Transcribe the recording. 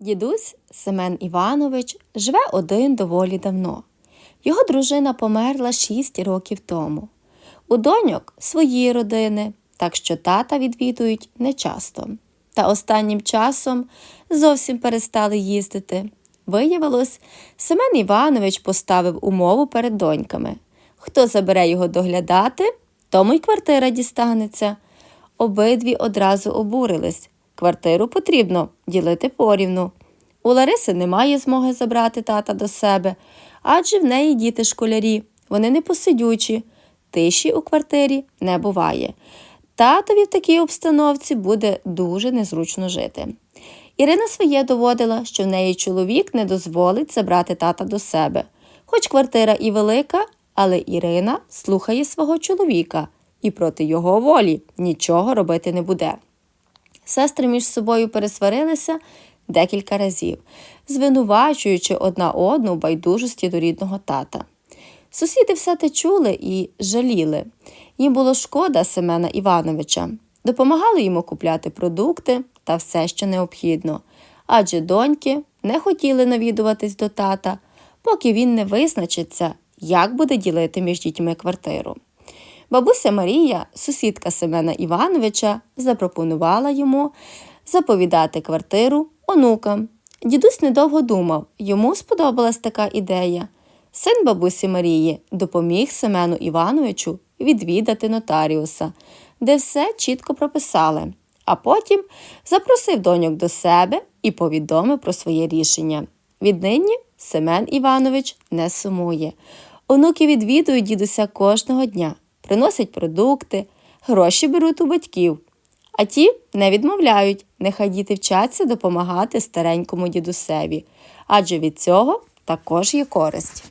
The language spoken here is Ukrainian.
Дідусь Семен Іванович живе один доволі давно. Його дружина померла 6 років тому. У доньок свої родини, так що тата відвідують нечасто. Та останнім часом зовсім перестали їздити. Виявилось, Семен Іванович поставив умову перед доньками. Хто забере його доглядати, тому й квартира дістанеться. Обидві одразу обурились. Квартиру потрібно ділити порівну. У Лариси немає змоги забрати тата до себе, адже в неї діти школярі, вони не посидючі. Тиші у квартирі не буває. Татові в такій обстановці буде дуже незручно жити. Ірина своє доводила, що в неї чоловік не дозволить забрати тата до себе. Хоч квартира і велика, але Ірина слухає свого чоловіка і проти його волі нічого робити не буде. Сестри між собою пересварилися декілька разів, звинувачуючи одна одну в байдужості до рідного тата. Сусіди все те чули і жаліли. Їм було шкода Семена Івановича, допомагали йому купляти продукти та все, що необхідно, адже доньки не хотіли навідуватись до тата, поки він не визначиться, як буде ділити між дітьми квартиру. Бабуся Марія, сусідка Семена Івановича, запропонувала йому заповідати квартиру онукам. Дідусь недовго думав, йому сподобалась така ідея. Син бабусі Марії допоміг Семену Івановичу відвідати нотаріуса, де все чітко прописали, а потім запросив доньок до себе і повідомив про своє рішення. Віднині Семен Іванович не сумує. Онуки відвідують дідуся кожного дня, приносять продукти, гроші беруть у батьків. А ті не відмовляють, нехай діти вчаться допомагати старенькому дідусеві, адже від цього також є користь.